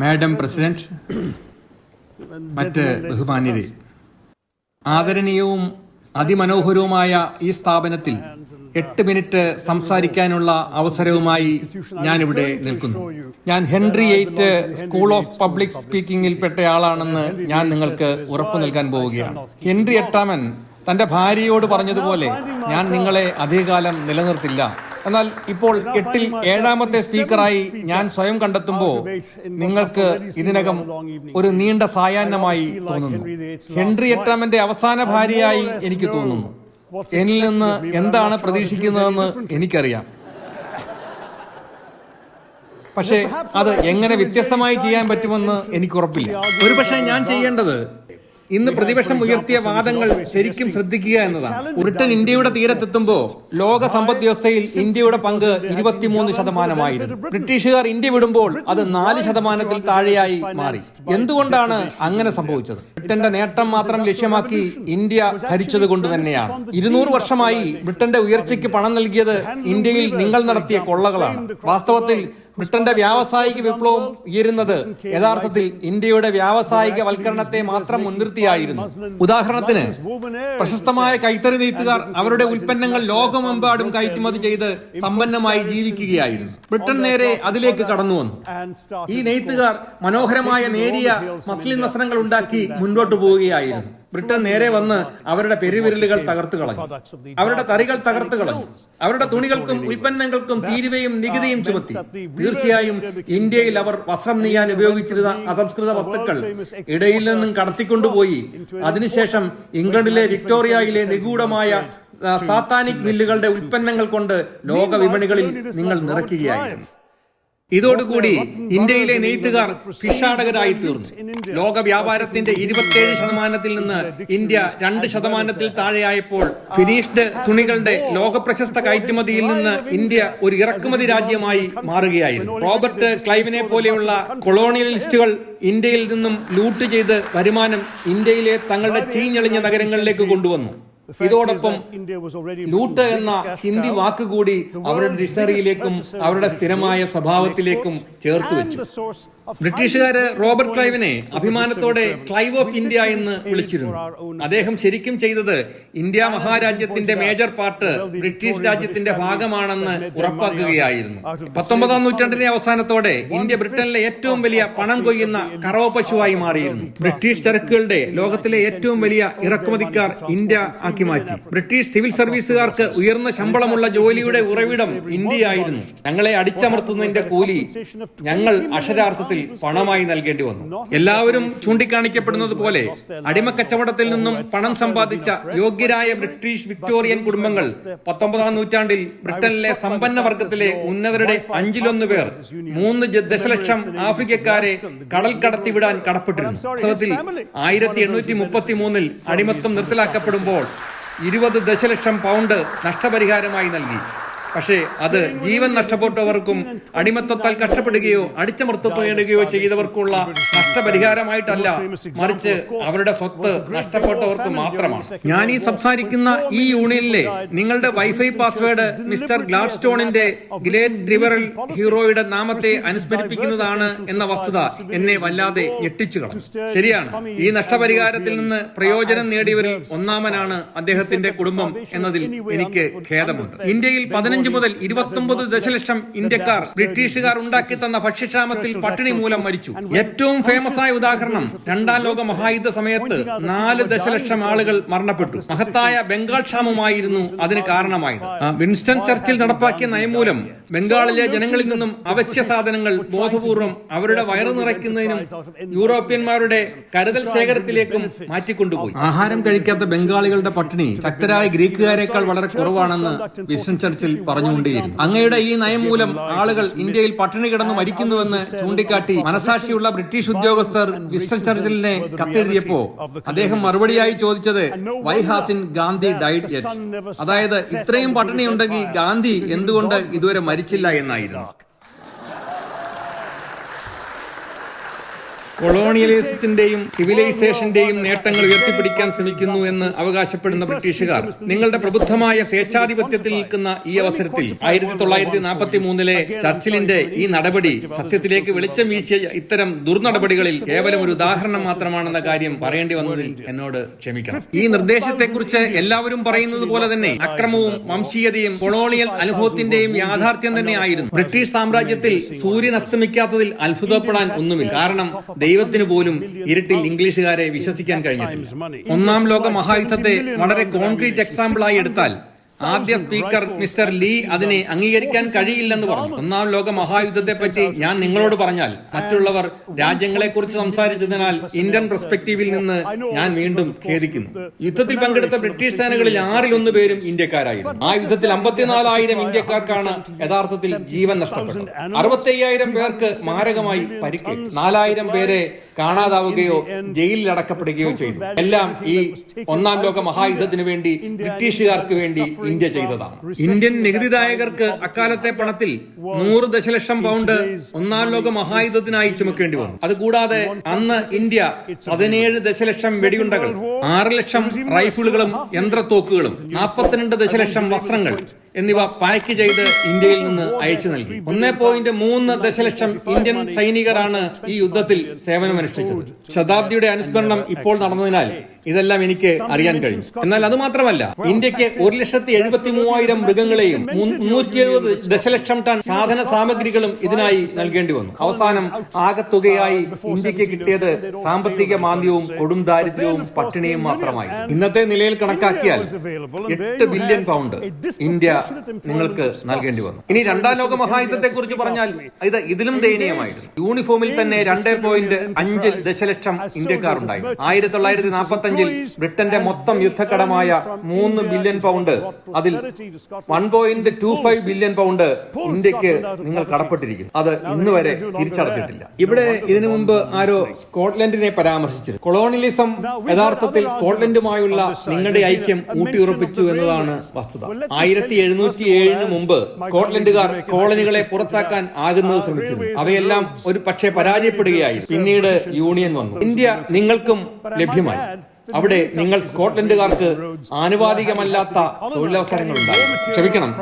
Madam president മറ്റ് ബഹുമാന്യരെ ആദരണീയവും അതിമനോഹരവുമായ ഈ സ്ഥാപനത്തിൽ എട്ട് മിനിറ്റ് സംസാരിക്കാനുള്ള അവസരവുമായി ഞാനിവിടെ നിൽക്കുന്നു. ഞാൻ Henry eight school of public സ്പീക്കിംഗിൽ പെട്ടയാളാണെന്ന് ഞാൻ നിങ്ങൾക്ക് ഉറപ്പു നൽകാൻ പോവുകയാണ്. ഹെൻറി എട്ടാമൻ തന്റെ ഭാര്യയോട് പറഞ്ഞതുപോലെ ഞാൻ നിങ്ങളെ അധികകാലം നിലനിർത്തില്ല. എന്നാൽ ഇപ്പോൾ എട്ടിൽ ഏഴാമത്തെ സ്പീക്കറായി ഞാൻ സ്വയം കണ്ടെത്തുമ്പോൾ നിങ്ങൾക്ക് ഇതിനകം ഒരു നീണ്ട സായാഹ്നമായി തോന്നുന്നു. ഹെൻറി എട്ടാമന്റെ അവസാന ഭാര്യയായി എനിക്ക് തോന്നുന്നു. എന്നിൽ നിന്ന് എന്താണ് പ്രതീക്ഷിക്കുന്നതെന്ന് എനിക്കറിയാം. പക്ഷേ അത് എങ്ങനെ വ്യത്യസ്തമായി ചെയ്യാൻ പറ്റുമെന്ന് എനിക്ക് ഉറപ്പില്ല. ഒരുപക്ഷെ ഞാൻ ചെയ്യേണ്ടത് ഇന്ന് പ്രതിപക്ഷം ഉയർത്തിയ വാദങ്ങൾ ശരിക്കും ശ്രദ്ധിക്കുക എന്നതാണ്. ബ്രിട്ടൻ ഇന്ത്യയുടെ തീരത്തെത്തുമ്പോൾ ലോക സമ്പദ് വ്യവസ്ഥയിൽ ഇന്ത്യയുടെ പങ്ക് ഇരുപത്തിമൂന്ന് ശതമാനമായിരുന്നു. ബ്രിട്ടീഷുകാർ ഇന്ത്യ വിടുമ്പോൾ അത് നാല് ശതമാനത്തിൽ താഴെയായി മാറി. എന്തുകൊണ്ടാണ് അങ്ങനെ സംഭവിച്ചത്? ബ്രിട്ടന്റെ നേട്ടം മാത്രം ലക്ഷ്യമാക്കി ഇന്ത്യ ഭരിച്ചത് കൊണ്ട് തന്നെയാണ്. ഇരുന്നൂറ് വർഷമായി ബ്രിട്ടന്റെ ഉയർച്ചയ്ക്ക് പണം നൽകിയത് ഇന്ത്യയിൽ നിങ്ങൾ നടത്തിയ കൊള്ളകളാണ്. വാസ്തവത്തിൽ ബ്രിട്ടന്റെ വ്യാവസായിക വിപ്ലവം ഉയരുന്നത് യഥാർത്ഥത്തിൽ ഇന്ത്യയുടെ വ്യാവസായിക വൽക്കരണത്തെ മാത്രം മുൻനിർത്തിയായിരുന്നു. ഉദാഹരണത്തിന് പ്രശസ്തമായ കൈത്തറി നെയ്ത്തുകാർ അവരുടെ ഉൽപ്പന്നങ്ങൾ ലോകമെമ്പാടും കയറ്റുമതി ചെയ്ത് സമ്പന്നമായി ജീവിക്കുകയായിരുന്നു. ബ്രിട്ടൻ നേരെ അതിലേക്ക് കടന്നു വന്നു. ഈ നെയ്ത്തുകാർ മനോഹരമായ നേരിയ മസ്ലിൻ വസ്ത്രങ്ങൾ ഉണ്ടാക്കി മുൻപോട്ടു പോവുകയായിരുന്നു. ബ്രിട്ടൻ നേരെ വന്ന് അവരുടെ പെരുവിരലുകൾ തകർത്തു കളഞ്ഞു. അവരുടെ തറികൾ തകർത്തു കളഞ്ഞു. അവരുടെ തുണികൾക്കും ഉൽപ്പന്നങ്ങൾക്കും തീരുവയും നികുതിയും ചുമത്തി. തീർച്ചയായും ഇന്ത്യയിൽ അവർ വസ്ത്രം നെയ്യാൻ ഉപയോഗിച്ചിരുന്ന അസംസ്കൃത വസ്തുക്കൾ ഇടയിൽ നിന്നും കടത്തിക്കൊണ്ടുപോയി. അതിനുശേഷം ഇംഗ്ലണ്ടിലെ വിക്ടോറിയയിലെ നിഗൂഢമായ സാത്താനിക് മില്ലുകളുടെ ഉൽപ്പന്നങ്ങൾ കൊണ്ട് ലോക വിപണികളിൽ നിങ്ങൾ നിറയ്ക്കുകയായിരുന്നു. ഇതോടുകൂടി ഇന്ത്യയിലെ നെയ്ത്തുകാർ ഭിക്ഷാടകരായി തീർന്നു. ലോക വ്യാപാരത്തിന്റെ ഇരുപത്തിയേഴ് ശതമാനത്തിൽ നിന്ന് ഇന്ത്യ രണ്ട് ശതമാനത്തിൽ താഴെയായപ്പോൾ ഫിനിഷ്ഡ് തുണികളുടെ ലോക പ്രശസ്ത കയറ്റുമതിയിൽ നിന്ന് ഇന്ത്യ ഒരു ഇറക്കുമതി രാജ്യമായി മാറുകയായിരുന്നു. റോബർട്ട് ക്ലൈവിനെ പോലെയുള്ള കൊളോണിയലിസ്റ്റുകൾ ഇന്ത്യയിൽ നിന്നും ലൂട്ട് ചെയ്ത് വരുമാനം ഇന്ത്യയിലെ തങ്ങളുടെ ചീഞ്ഞളിഞ്ഞ നഗരങ്ങളിലേക്ക് കൊണ്ടുവന്നു. ഇതോടൊപ്പം ലൂട്ട് എന്ന ഹിന്ദി വാക്കുകൂടി അവരുടെ ഡിക്ഷണറിയിലേക്കും അവരുടെ സ്ഥിരമായ സ്വഭാവത്തിലേക്കും ചേർത്ത് വെച്ചു. ബ്രിട്ടീഷുകാര് റോബർട്ട് ക്ലൈവിനെ അഭിമാനത്തോടെ ക്ലൈവ് ഓഫ് ഇന്ത്യ എന്ന് വിളിച്ചിരുന്നു. അദ്ദേഹം ശരിക്കും ചെയ്തത് ഇന്ത്യ മഹാരാജ്യത്തിന്റെ മേജർ പാർട്ട് ബ്രിട്ടീഷ് രാജ്യത്തിന്റെ ഭാഗമാണെന്ന് ഉറപ്പാക്കുകയായിരുന്നു. പത്തൊമ്പതാം നൂറ്റാണ്ടിന്റെ അവസാനത്തോടെ ഇന്ത്യ ബ്രിട്ടനിലെ ഏറ്റവും വലിയ പണം കൊയ്യുന്ന കറവ പശുവായി മാറിയിരുന്നു. ബ്രിട്ടീഷ് ചരക്കുകളുടെ ലോകത്തിലെ ഏറ്റവും വലിയ ഇറക്കുമതിക്കാർ ഇന്ത്യ ആക്കി മാറ്റി. ബ്രിട്ടീഷ് സിവിൽ സർവീസുകാർക്ക് ഉയർന്ന ശമ്പളമുള്ള ജോലിയുടെ ഉറവിടം ഇന്ത്യയായിരുന്നു. ഞങ്ങളെ അടിച്ചമർത്തുന്നതിന്റെ കൂലി ഞങ്ങൾ അക്ഷരാർത്ഥത്തിൽ പണമായി നൽകേണ്ടി വന്നു. എല്ലാവരും ചൂണ്ടിക്കാണിക്കപ്പെടുന്നത് പോലെ അടിമക്കച്ചവടത്തിൽ നിന്നും പണം സമ്പാദിച്ച യോഗ്യരായ ബ്രിട്ടീഷ് വിക്ടോറിയൻ കുടുംബങ്ങൾ പത്തൊമ്പതാം നൂറ്റാണ്ടിൽ ബ്രിട്ടനിലെ സമ്പന്ന വർഗത്തിലെ ഉന്നതരുടെ അഞ്ചിലൊന്ന് പേർ മൂന്ന് ദശലക്ഷം ആഫ്രിക്കക്കാരെ കടൽ കടത്തിവിടാൻ കടപ്പെട്ടിരുന്നു. വാസ്തവത്തിൽ ആയിരത്തി എണ്ണൂറ്റി മുപ്പത്തി മൂന്നിൽ അടിമത്തം നിർത്തലാക്കപ്പെടുമ്പോൾ ഇരുപത് ദശലക്ഷം പൗണ്ട് നഷ്ടപരിഹാരമായി നൽകി. പക്ഷേ അത് ജീവൻ നഷ്ടപ്പെട്ടവർക്കും അടിമത്തത്താൽ കഷ്ടപ്പെടുകയോ അടിച്ചമർത്തപ്പെടുകയോ ചെയ്തവർക്കുള്ള നഷ്ടപരിഹാരമായിട്ടല്ല മറിച്ച് അവരുടെ സ്വത്ത് നഷ്ടപ്പെട്ടവർക്ക് മാത്രമാണ്. ഞാൻ ഈ സംസാരിക്കുന്ന ഈ യൂണിയനിലെ നിങ്ങളുടെ വൈഫൈ പാസ്വേഡ് മിസ്റ്റർ ഗ്ലാഡ്സ്റ്റോണിന്റെ ഗ്ലേറ്റ് ഡ്രിവറൽ ഹീറോയുടെ നാമത്തെ അനുസ്മരിപ്പിക്കുന്നതാണ് എന്ന വസ്തുത എന്നെ വല്ലാതെ ഞെട്ടിച്ചു കളഞ്ഞു. ശരിയാണ് ഈ നഷ്ടപരിഹാരത്തിൽ നിന്ന് പ്രയോജനം നേടിയവരിൽ ഒന്നാമനാണ് അദ്ദേഹത്തിന്റെ കുടുംബം എന്നതിൽ എനിക്ക് ഖേദമുണ്ട്. ഇന്ത്യയിൽ പതിനഞ്ച് മുതൽ ഇരുപത്തൊമ്പത് ദശലക്ഷം ഇന്ത്യക്കാർ ബ്രിട്ടീഷുകാർ ഉണ്ടാക്കി തന്ന ഭക്ഷ്യക്ഷാമത്തിൽ പട്ടിണി മൂലം മരിച്ചു. ഏറ്റവും ഫേമസ് ആയ ഉദാഹരണം രണ്ടാം ലോക മഹായുദ്ധ സമയത്ത് നാല് ദശലക്ഷം ആളുകൾ മരണപ്പെട്ടു. മഹത്തായ ബംഗാൾ ക്ഷാമമായിരുന്നു അതിന് കാരണമായത്. വിൻസ്റ്റൺ ചർച്ചിൽ നടപ്പാക്കിയ നയം മൂലം ബംഗാളിലെ ജനങ്ങളിൽ നിന്നും അവശ്യ സാധനങ്ങൾ ബോധപൂർവം അവരുടെ വയറു നിറയ്ക്കുന്നതിനും യൂറോപ്യന്മാരുടെ കരുതൽ ശേഖരത്തിലേക്കും മാറ്റിക്കൊണ്ടുപോയി. ആഹാരം കഴിക്കാത്ത ബംഗാളികളുടെ പട്ടിണി ശക്തരായ ഗ്രീക്കുകാരെക്കാൾ വളരെ കുറവാണെന്ന് വിൻസ്റ്റൺ ചർച്ചിൽ പറഞ്ഞുകൊണ്ടേയിരുന്നു. അങ്ങയുടെ ഈ നയം മൂലം ആളുകൾ ഇന്ത്യയിൽ പട്ടിണി കിടന്നു മരിക്കുന്നുവെന്ന് ചൂണ്ടിക്കാട്ടി മനസാക്ഷിയുള്ള ബ്രിട്ടീഷ് ഉദ്യോഗസ്ഥർ വിസ്റ്റർ ചർച്ചിലിനെ കത്തെഴുതിയപ്പോ അദ്ദേഹം മറുപടിയായി ചോദിച്ചത് വൈ ഹാസിൻ ഗാന്ധി ഡൈഡ് അതായത് ഇത്രയും പട്ടിണി ഉണ്ടെങ്കിൽ ഗാന്ധി എന്തുകൊണ്ട് ഇതുവരെ മരിച്ചില്ല എന്നായിരുന്നു. കൊളോണിയലിസത്തിന്റെയും സിവിലൈസേഷന്റെയും നേട്ടങ്ങൾ ഉയർത്തിപ്പിടിക്കാൻ ശ്രമിക്കുന്നു എന്ന് അവകാശപ്പെടുന്ന ബ്രിട്ടീഷുകാർ. നിങ്ങളുടെ പ്രബുദ്ധമായ സ്വേച്ഛാധിപത്യത്തിൽ നിൽക്കുന്ന ഈ അവസരത്തിൽ ആയിരത്തി തൊള്ളായിരത്തി നാൽപ്പത്തി മൂന്നിലെ ചർച്ചിലിന്റെ ഈ നടപടി സത്യത്തിലേക്ക് വെളിച്ചം വീശിയ ഇത്തരം ദുർനടപടികളിൽ കേവലം ഒരു ഉദാഹരണം മാത്രമാണെന്ന കാര്യം പറയേണ്ടി വന്നതിൽ എന്നോട് ക്ഷമിക്കണം. ഈ നിർദ്ദേശത്തെക്കുറിച്ച് എല്ലാവരും പറയുന്നത് പോലെ തന്നെ അക്രമവും വംശീയതയും കൊളോണിയൽ അനുഭവത്തിന്റെയും യാഥാർത്ഥ്യം തന്നെയായിരുന്നു ബ്രിട്ടീഷ് സാമ്രാജ്യത്തിൽ സൂര്യൻ അസ്തമിക്കാത്തതിൽ അത്ഭുതപ്പെടാൻ ഒന്നുമില്ല. കാരണം ദൈവത്തിന് പോലും ഇരുട്ടിൽ ഇംഗ്ലീഷുകാരെ വിശ്വസിക്കാൻ കഴിഞ്ഞിട്ടില്ല. ഒന്നാം ലോക മഹായുദ്ധത്തെ വളരെ കോൺക്രീറ്റ് എക്സാമ്പിൾ ആയി എടുത്താൽ ആദ്യ സ്പീക്കർ മിസ്റ്റർ ലീ അതിനെ അംഗീകരിക്കാൻ കഴിയില്ലെന്ന് പറഞ്ഞു. ഒന്നാം ലോക മഹായുദ്ധത്തെ പറ്റി ഞാൻ നിങ്ങളോട് പറഞ്ഞാൽ മറ്റുള്ളവർ രാജ്യങ്ങളെ കുറിച്ച് സംസാരിച്ചതിനാൽ ഇന്ത്യൻ പെർസ്പെക്ടീവിൽ നിന്ന് ഞാൻ വീണ്ടും ഖേദിക്കുന്നു. യുദ്ധത്തിൽ പങ്കെടുത്ത ബ്രിട്ടീഷ് സേനകളിൽ ആറിലൊന്ന് പേരും ഇന്ത്യക്കാരായിരുന്നു. ആ യുദ്ധത്തിൽ അമ്പത്തിനാലായിരം ഇന്ത്യക്കാർക്കാണ് യഥാർത്ഥത്തിൽ ജീവൻ നഷ്ടപ്പെട്ടത്. അറുപത്തയ്യായിരം പേർക്ക് മാരകമായി പരിക്ക് നാലായിരം പേരെ കാണാതാവുകയോ ജയിലിൽ അടക്കപ്പെടുകയോ ചെയ്തു. എല്ലാം ഈ ഒന്നാം ലോക മഹായുദ്ധത്തിന് വേണ്ടി ബ്രിട്ടീഷുകാർക്ക് വേണ്ടി ഇന്ത്യ ചെയ്തതാണ് ഇന്ത്യൻ നികുതിദായകർക്ക് അക്കാലത്തെ പണത്തിൽ നൂറ് ദശലക്ഷം പൗണ്ട് ഒന്നാം ലോക മഹായുദ്ധത്തിനായി ചുമക്കേണ്ടി വന്നു. അതുകൂടാതെ അന്ന് ഇന്ത്യ പതിനേഴ് ദശലക്ഷം വെടിയുണ്ടകൾ ആറ് ലക്ഷം റൈഫിളുകളും യന്ത്രത്തോക്കുകളും നാൽപ്പത്തിരണ്ട് ദശലക്ഷം വസ്ത്രങ്ങൾ എന്നിവ പാക്ക് ചെയ്ത് ഇന്ത്യയിൽ നിന്ന് അയച്ചു നൽകി. ഒന്നേ പോയിന്റ് മൂന്ന് ദശലക്ഷം ഇന്ത്യൻ സൈനികരാണ് ഈ യുദ്ധത്തിൽ സേവനമനുഷ്ഠിച്ചത് ശതാബ്ദിയുടെ അനുസ്മരണം ഇപ്പോൾ നടന്നതിനാൽ ഇതെല്ലാം എനിക്ക് അറിയാൻ കഴിയും. എന്നാൽ അത് മാത്രമല്ല ഇന്ത്യയ്ക്ക് ഒരു ലക്ഷത്തി എഴുപത്തി മൂവായിരം മൃഗങ്ങളെയും മുന്നൂറ്റി എഴുപത് ദശലക്ഷം ടൺ സാധന സാമഗ്രികളും ഇതിനായി നൽകേണ്ടി വന്നു. അവസാനം ആകത്തുകയായി ഇന്ത്യയ്ക്ക് കിട്ടിയത് സാമ്പത്തിക മാന്ദ്യവും കൊടും ദാരിദ്ര്യവും പട്ടിണിയും മാത്രമായി. ഇന്നത്തെ നിലയിൽ കണക്കാക്കിയാൽ എട്ട് ബില്യൺ പൗണ്ട് ഇന്ത്യ നിങ്ങൾക്ക് നൽകേണ്ടി വന്നു. ഇനി രണ്ടാം ലോക മഹായുദ്ധത്തെ കുറിച്ച് പറഞ്ഞാൽ ഇത് ഇതിലും ദയനീയമായിരുന്നു. യൂണിഫോമിൽ തന്നെ രണ്ടേ പോയിന്റ് അഞ്ച് ദശലക്ഷം ഇന്ത്യക്കാർ ഉണ്ടായി ആയിരത്തി തൊള്ളായിരത്തി നാൽപ്പത്തി അഞ്ചിൽ ബ്രിട്ടന്റെ മൊത്തം യുദ്ധക്കടമായ മൂന്ന് ബില്യൺ പൗണ്ട് അതിൽ one point two five billion pound ഇന്ത്യയ്ക്ക് നിങ്ങൾ കടപ്പെട്ടിരിക്കുന്നു. അത് ഇന്ന് വരെ തിരിച്ചടച്ചിട്ടില്ല. ഇവിടെ ഇതിനു മുമ്പ് ആരോ സ്കോട്ട്ലൻഡിനെ പരാമർശിച്ചിരുന്നു. കൊളോണിയലിസം യഥാർത്ഥത്തിൽ സ്കോട്ട്ലൻഡുമായുള്ള നിങ്ങളുടെ ഐക്യം ഊട്ടിയുറപ്പിച്ചു എന്നതാണ് വസ്തുത. ആയിരത്തി എഴുന്നൂറ്റി ഏഴിന് മുമ്പ് സ്കോട്ട്ലൻഡുകാർ കോളനികളെ പുറത്താക്കാൻ ആകുന്നത് ശ്രമിച്ചു അവയെല്ലാം ഒരു പക്ഷേ പരാജയപ്പെടുകയായി. പിന്നീട് യൂണിയൻ വന്നു. ഇന്ത്യ നിങ്ങൾക്കും ലഭ്യമായി. അവിടെ നിങ്ങൾ സ്കോട്ട്ലൻഡുകാർക്ക് ആനുപാതികമല്ലാത്ത തൊഴിലവസരങ്ങൾ ഉണ്ടായി ക്ഷമിക്കണം.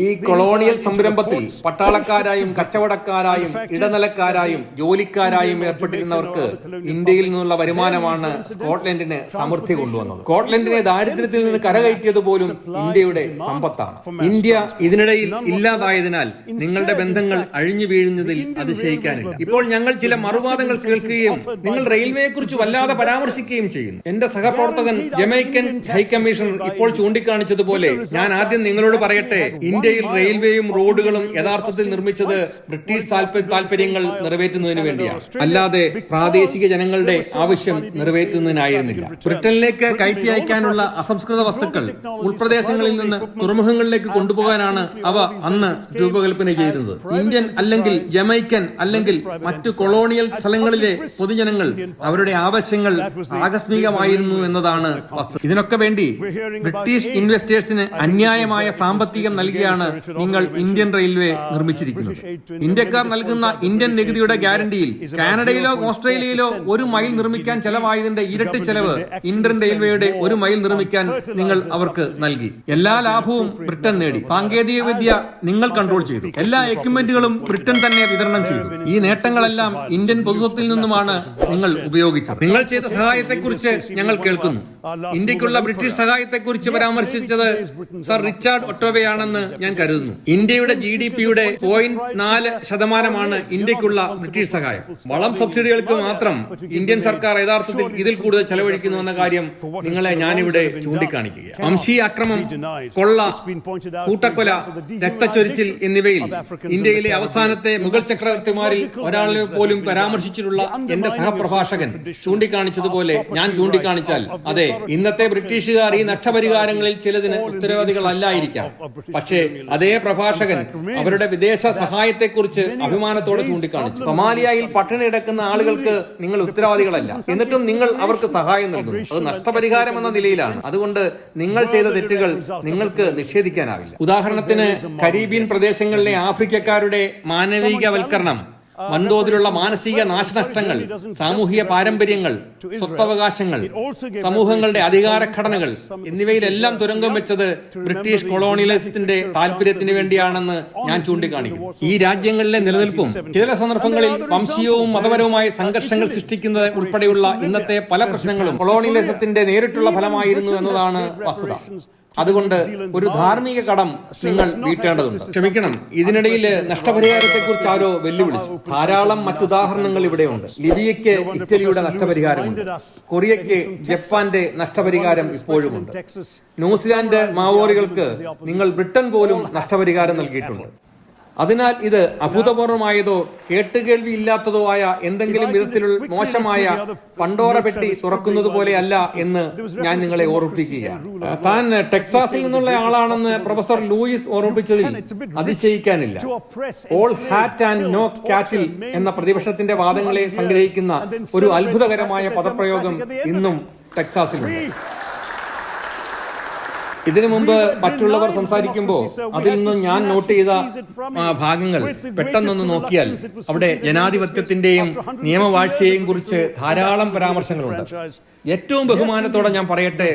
ഈ കൊളോണിയൽ സംരംഭത്തിൽ പട്ടാളക്കാരായും കച്ചവടക്കാരായും ഇടനിലക്കാരായും ജോലിക്കാരായും ഏർപ്പെട്ടിരുന്നവർക്ക് ഇന്ത്യയിൽ നിന്നുള്ള വരുമാനമാണ് സ്കോട്ട്ലൻഡിന് സമൃദ്ധി കൊണ്ടുവന്നത്. സ്കോട്ട്ലൻഡിനെ ദാരിദ്ര്യത്തിൽ നിന്ന് കരകയറ്റിയത് പോലും ഇന്ത്യയുടെ സമ്പത്താണ്. ഇന്ത്യ ഇതിനിടയിൽ ഇല്ലാതായതിനാൽ നിങ്ങളുടെ ബന്ധങ്ങൾ അഴിഞ്ഞു വീഴുന്നതിൽ അതിശയിക്കാനില്ല. ഇപ്പോൾ ഞങ്ങൾ ചില മറുവാദങ്ങൾ കേൾക്കുകയും നിങ്ങൾ റെയിൽവേയെ കുറിച്ച് വല്ലാതെ പരാമർശിക്കുകയും ചെയ്യുന്നു. എന്റെ സഹപ്രവർത്തകൻ ജമൈക്കൻ ഹൈക്കമ്മീഷൻ ഇപ്പോൾ ചൂണ്ടിക്കാണിച്ചതുപോലെ ഞാൻ ആദ്യം നിങ്ങളോട് പറയട്ടെ ഇന്ത്യയിൽ റെയിൽവേയും റോഡുകളും യഥാർത്ഥത്തിൽ നിർമ്മിച്ചത് ബ്രിട്ടീഷ് താല്പര്യങ്ങൾ താൽപര്യങ്ങൾ നിറവേറ്റുന്നതിന് വേണ്ടിയാണ് അല്ലാതെ പ്രാദേശിക ജനങ്ങളുടെ ആവശ്യം നിറവേറ്റുന്നതിനായിരുന്നില്ല. ബ്രിട്ടനിലേക്ക് കയറ്റി അയക്കാനുള്ള അസംസ്കൃത വസ്തുക്കൾ ഉൾപ്രദേശങ്ങളിൽ നിന്ന് തുറമുഖങ്ങളിലേക്ക് കൊണ്ടുപോകാനാണ് അവ അന്ന് രൂപകൽപ്പന ചെയ്തിരുന്നത്. ഇന്ത്യൻ അല്ലെങ്കിൽ ജമൈക്കൻ അല്ലെങ്കിൽ മറ്റു കൊളോണിയൽ സ്ഥലങ്ങളിലെ പൊതുജനങ്ങൾ അവരുടെ ആവശ്യങ്ങൾ ആകസ്മികമായിരുന്നു എന്നതാണ് വസ്തു ഇതിനൊക്കെ വേണ്ടി ബ്രിട്ടീഷ് ഇൻവെസ്റ്റേഴ്സിന് അന്യായമായ സാമ്പത്തികം നൽകിയാണ് നിങ്ങൾ ഇന്ത്യൻ റെയിൽവേ നിർമ്മിച്ചിരിക്കുന്നത്? ഇന്ത്യക്കാർ നൽകുന്ന ഇന്ത്യൻ നികുതിയുടെ ഗ്യാരണ്ടിയിൽ കാനഡയിലോ ഓസ്ട്രേലിയയിലോ ഒരു മൈൽ നിർമ്മിക്കാൻ ചെലവായതിന്റെ ഇരട്ടി ചെലവ് ഇന്ത്യൻ റെയിൽവേയുടെ ഒരു മൈൽ നിർമ്മിക്കാൻ നിങ്ങൾ അവർക്ക് നൽകി. എല്ലാ ലാഭവും ബ്രിട്ടൻ നേടി. സാങ്കേതിക വിദ്യ നിങ്ങൾ കൺട്രോൾ ചെയ്തു. എല്ലാ എക്യുപ്മെന്റുകളും ബ്രിട്ടൻ തന്നെ വിതരണം ചെയ്തു. ഈ നേട്ടങ്ങളെല്ലാം ഇന്ത്യൻ പൊതുസ്വത്തിൽ നിന്നുമാണ് നിങ്ങൾ ഉപയോഗിച്ചത്. നിങ്ങൾ ചെയ്ത സഹായത്തെക്കുറിച്ച് ഞങ്ങൾ കേൾക്കുന്നു. ഇന്ത്യക്കുള്ള ബ്രിട്ടീഷ് സഹായത്തെക്കുറിച്ച് പരാമർശിച്ചത് സർ റിച്ചാർഡ് ഒട്ടോവയാണെന്ന് ഞാൻ കരുതുന്നു. ഇന്ത്യയുടെ ജി ഡി പിയുടെ പോയിന്റ് നാല് ശതമാനമാണ് ഇന്ത്യക്കുള്ള ബ്രിട്ടീഷ് സഹായം. വളം സബ്സിഡികൾക്ക് മാത്രം ഇന്ത്യൻ സർക്കാർ യഥാർത്ഥത്തിൽ ഇതിൽ കൂടുതൽ ചെലവഴിക്കുന്നു എന്ന കാര്യം നിങ്ങളെ ഞാനിവിടെ ചൂണ്ടിക്കാണിക്കുക. വംശീയ അക്രമം കൊള്ള കൂട്ടക്കൊല രക്തച്ചൊരിച്ചിൽ എന്നിവയിൽ ഇന്ത്യയിലെ അവസാനത്തെ മുഗൾ ചക്രവർത്തിമാരിൽ ഒരാളെ പോലും പരാമർശിച്ചിട്ടുള്ള എന്റെ സഹപ്രഭാഷകൻ ചൂണ്ടിക്കാണിച്ചതുപോലെ ഞാൻ ചൂണ്ടിക്കാണിച്ചാൽ അതെ ഇന്നത്തെ ബ്രിട്ടീഷുകാർ ഈ നഷ്ടപരിഹാരങ്ങളിൽ ചിലതിന് ഉത്തരവാദികളല്ലായിരിക്കാം. പക്ഷേ അതേ പ്രഭാഷകൻ അവരുടെ വിദേശ സഹായത്തെക്കുറിച്ച് അഭിമാനത്തോടെ ചൂണ്ടിക്കാണിച്ചു. സൊമാലിയയിൽ പട്ടിണി കിടക്കുന്ന ആളുകൾക്ക് നിങ്ങൾ ഉത്തരവാദികളല്ല. എന്നിട്ടും നിങ്ങൾ അവർക്ക് സഹായം നൽകുന്നു. അത് നഷ്ടപരിഹാരം എന്ന നിലയിലാണ്. അതുകൊണ്ട് നിങ്ങൾ ചെയ്ത തെറ്റുകൾ നിങ്ങൾക്ക് നിഷേധിക്കാനാവില്ല. ഉദാഹരണത്തിന് കരീബിയൻ പ്രദേശങ്ങളിലെ ആഫ്രിക്കക്കാരുടെ മാനവികവൽക്കരണം. വൻതോതിലുള്ള മാനസിക നാശനഷ്ടങ്ങൾ സാമൂഹിക പാരമ്പര്യങ്ങൾ സ്വത്തവകാശങ്ങൾ സമൂഹങ്ങളുടെ അധികാരഘടനകൾ എന്നിവയിലെല്ലാം തുരങ്കം വെച്ചത് ബ്രിട്ടീഷ് കൊളോണിയലിസത്തിന്റെ താല്പര്യത്തിന് വേണ്ടിയാണെന്ന് ഞാൻ ചൂണ്ടിക്കാണിക്കും. ഈ രാജ്യങ്ങളിലെ നിലനിൽപ്പും ചില സന്ദർഭങ്ങളിൽ വംശീയവും മതപരവുമായ സംഘർഷങ്ങൾ സൃഷ്ടിക്കുന്നത് ഉൾപ്പെടെയുള്ള ഇന്നത്തെ പല പ്രശ്നങ്ങളും കൊളോണിയലിസത്തിന്റെ നേരിട്ടുള്ള ഫലമായിരുന്നു എന്നതാണ് വസ്തുത. അതുകൊണ്ട് ഒരു ധാർമ്മിക കടം നിങ്ങൾ വീട്ടേണ്ടതുണ്ട്. ക്ഷമിക്കണം. ഇതിനിടയിൽ നഷ്ടപരിഹാരത്തെക്കുറിച്ച് ആരോ വെല്ലുവിളിച്ചു. ധാരാളം മറ്റുദാഹരണങ്ങൾ ഇവിടെയുണ്ട്. ലിബിയയ്ക്ക് ഇറ്റലിയുടെ നഷ്ടപരിഹാരമുണ്ട്. കൊറിയയ്ക്ക് ജപ്പാന്റെ നഷ്ടപരിഹാരം ഇപ്പോഴുമുണ്ട്. ന്യൂസിലാൻഡ് മാവോറികൾക്ക് നിങ്ങൾ ബ്രിട്ടൻ പോലും നഷ്ടപരിഹാരം നൽകിയിട്ടുണ്ട്. അതിനാൽ ഇത് അഭൂതപൂർവമായതോ കേട്ടുകേൾവി ഇല്ലാത്തതോ ആയ എന്തെങ്കിലും വിധത്തിലുള്ള മോശമായ പണ്ടോറ പെട്ടി തുറക്കുന്നത് പോലെയല്ല എന്ന് ഞാൻ നിങ്ങളെ ഓർമ്മിപ്പിക്കുകയാണ് താൻ ടെക്സാസിൽ നിന്നുള്ള ആളാണെന്ന് പ്രൊഫസർ ലൂയിസ് ഓർമ്മിപ്പിച്ചതിൽ അതിശയിക്കാനില്ല. ഓൾ ഹാറ്റ് ആൻഡ് നോ കാറ്റിൽ എന്ന പ്രതിപക്ഷത്തിന്റെ വാദങ്ങളെ സംഗ്രഹിക്കുന്ന ഒരു അത്ഭുതകരമായ പദപ്രയോഗം ഇന്നും ടെക്സാസിലുണ്ട്. ഇതിനു മുമ്പ് മറ്റുള്ളവർ സംസാരിക്കുമ്പോൾ അതിൽ നിന്ന് ഞാൻ നോട്ട് ചെയ്ത ഭാഗങ്ങൾ പെട്ടെന്നൊന്ന് നോക്കിയാൽ അവിടെ ജനാധിപത്യത്തിന്റെയും നിയമവാഴ്ചയെയും കുറിച്ച് ധാരാളം പരാമർശങ്ങളുണ്ട്. ഏറ്റവും ബഹുമാനത്തോടെ ഞാൻ പറയട്ടെ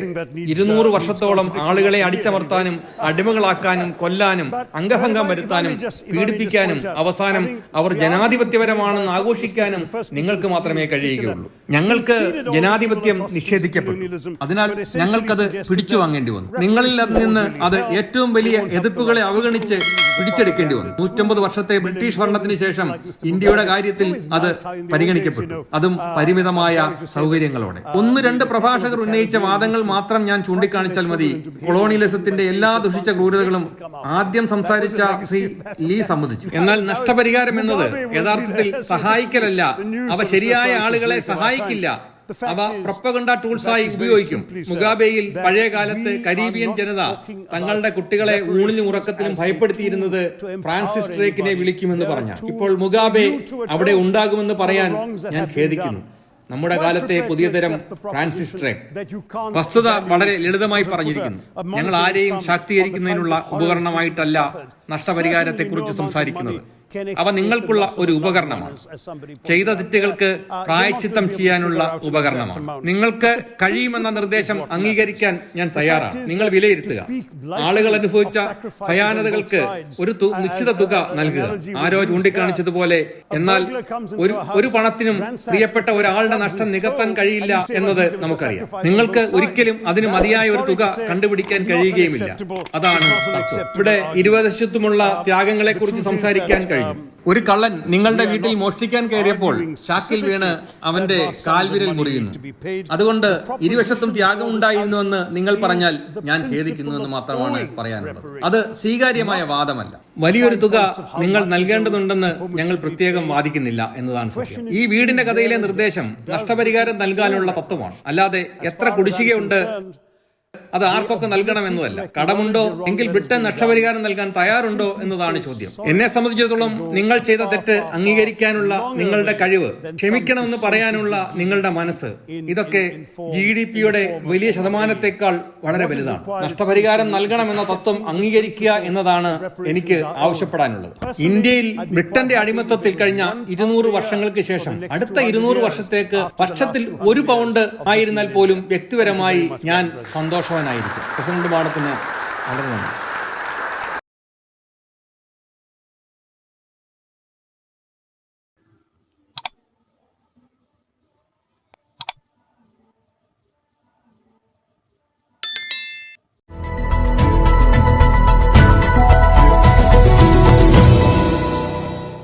ഇരുന്നൂറ് വർഷത്തോളം ആളുകളെ അടിച്ചമർത്താനും അടിമകളാക്കാനും കൊല്ലാനും അംഗഭംഗം വരുത്താനും പീഡിപ്പിക്കാനും അവസാനം അവർ ജനാധിപത്യപരമാണെന്ന് ആഘോഷിക്കാനും നിങ്ങൾക്ക് മാത്രമേ കഴിയുകയുള്ളൂ. ഞങ്ങൾക്ക് ജനാധിപത്യം നിഷേധിക്കപ്പെട്ടു. അതിനാൽ ഞങ്ങൾക്കത് പിടിച്ചു വാങ്ങേണ്ടി വന്നു. നിങ്ങളിൽ നിന്ന് അത് ഏറ്റവും വലിയ എതിർപ്പുകളെ അവഗണിച്ച് പിടിച്ചെടുക്കേണ്ടി വന്നു. നൂറ്റമ്പത് വർഷത്തെ ബ്രിട്ടീഷ് ഭരണത്തിന് ശേഷം ഇന്ത്യയുടെ കാര്യത്തിൽ അത് പരിഗണിക്കപ്പെട്ടു. അതും പരിമിതമായ സൗകര്യങ്ങളോടെ. ഒന്ന് രണ്ട് പ്രഭാഷകർ ഉന്നയിച്ച വാദങ്ങൾ മാത്രം ഞാൻ ചൂണ്ടിക്കാണിച്ചാൽ മതി. കൊളോണിയലിസത്തിന്റെ എല്ലാ ദുഷിച്ച ക്രൂരതകളും ആദ്യം സംസാരിച്ച ശ്രീ ലീ സമ്മതിച്ചു. എന്നാൽ നഷ്ടപരിഹാരം എന്നത് യഥാർത്ഥത്തിൽ സഹായിക്കലല്ല. അവ ശരിയായ ആളുകളെ സഹായിക്കില്ല. അവ പ്രൊപ്പഗണ്ട ടൂൾസായി ഉപയോഗിക്കും. മുഗാബേയിൽ പഴയകാലത്ത് കരീബിയൻ ജനത തങ്ങളുടെ കുട്ടികളെ ഊണിനും ഉറക്കത്തിലും ഭയപ്പെടുത്തിയിരുന്നത് ഫ്രാൻസിസ് ഡ്രേക്കിനെ വിളിക്കുമെന്ന് പറഞ്ഞു ഇപ്പോൾ മുഗാബെ അവിടെ ഉണ്ടാകുമെന്ന് പറയാൻ ഞാൻ ഖേദിക്കുന്നു. നമ്മുടെ കാലത്തെ പുതിയ തരം ഫ്രാൻസിസ് ട്രേക്ക്? വസ്തുത വളരെ ലളിതമായി പറഞ്ഞിരിക്കുന്നു. ഞങ്ങൾ ആരെയും ശാക്തീകരിക്കുന്നതിനുള്ള ഉപകരണമായിട്ടല്ല നഷ്ടപരിഹാരത്തെക്കുറിച്ച് സംസാരിക്കുന്നത്. അവ നിങ്ങൾക്കുള്ള ഒരു ഉപകരണമാണ്. ചെയ്ത തെറ്റുകൾക്ക് പ്രായച്ചിത്തം ചെയ്യാനുള്ള ഉപകരണമാണ്. നിങ്ങൾക്ക് കഴിയുമെന്ന നിർദ്ദേശം അംഗീകരിക്കാൻ ഞാൻ തയ്യാറാണ്. നിങ്ങൾ വിലയിരുത്തുക. ആളുകൾ അനുഭവിച്ച ഭയാനതകൾക്ക് ഒരു തു- നിശ്ചിത തുക നൽകുക. ആരോ ചൂണ്ടിക്കാണിച്ചതുപോലെ എന്നാൽ ഒരു ഒരു പണത്തിനും പ്രിയപ്പെട്ട ഒരാളുടെ നഷ്ടം നികത്താൻ കഴിയില്ല എന്നത് നമുക്കറിയാം. നിങ്ങൾക്ക് ഒരിക്കലും അതിന് മതിയായ ഒരു തുക കണ്ടുപിടിക്കാൻ കഴിയുകയുമില്ല. അതാണ്. ഇവിടെ ഇരുവശത്തുമുള്ള ത്യാഗങ്ങളെ കുറിച്ച് സംസാരിക്കാൻ കഴിയും ഒരു കള്ളൻ നിങ്ങളുടെ വീട്ടിൽ മോഷ്ടിക്കാൻ കയറിയപ്പോൾ ചാക്കിൽ വീണ് അവന്റെ കാൽവിരൽ മുറിയുന്നു. അതുകൊണ്ട് ഇരുവശത്തും ത്യാഗം ഉണ്ടായിരുന്നുവെന്ന് നിങ്ങൾ പറഞ്ഞാൽ ഞാൻ ഖേദിക്കുന്നു എന്ന് മാത്രമാണ് പറയാനുള്ളത്. അത് സ്വീകാര്യമായ വാദമല്ല. വലിയൊരു തുക നിങ്ങൾ നൽകേണ്ടതുണ്ടെന്ന് ഞങ്ങൾ പ്രത്യേകം വാദിക്കുന്നില്ല എന്നതാണ് സത്യം. ഈ വീടിന്റെ കഥയിലെ നിർദ്ദേശം നഷ്ടപരിഹാരം നൽകാനുള്ള തത്വമാണ്. അല്ലാതെ എത്ര കുടിശ്ശികയുണ്ട് അത് ആർക്കൊക്കെ നൽകണമെന്നതല്ല. കടമുണ്ടോ? എങ്കിൽ ബ്രിട്ടൻ നഷ്ടപരിഹാരം നൽകാൻ തയ്യാറുണ്ടോ എന്നതാണ് ചോദ്യം. എന്നെ സംബന്ധിച്ചിടത്തോളം നിങ്ങൾ ചെയ്ത തെറ്റ് അംഗീകരിക്കാനുള്ള നിങ്ങളുടെ കഴിവ് ക്ഷമിക്കണമെന്ന് പറയാനുള്ള നിങ്ങളുടെ മനസ്സ് ഇതൊക്കെ ജി ഡി പിയുടെ വലിയ ശതമാനത്തെക്കാൾ വളരെ വലുതാണ്. നഷ്ടപരിഹാരം നൽകണമെന്ന തത്വം അംഗീകരിക്കുക എന്നതാണ് എനിക്ക് ആവശ്യപ്പെടാനുള്ളത്. ഇന്ത്യയിൽ ബ്രിട്ടന്റെ അടിമത്തത്തിൽ കഴിഞ്ഞ ഇരുന്നൂറ് വർഷങ്ങൾക്ക് ശേഷം അടുത്ത ഇരുന്നൂറ് വർഷത്തേക്ക് വർഷത്തിൽ ഒരു പൗണ്ട് ആയിരുന്നാൽ പോലും വ്യക്തിപരമായി ഞാൻ സന്തോഷവാനായിരിക്കും പ്രസിഡന്റ് പാടത്തിന് വളരെ നന്ദി.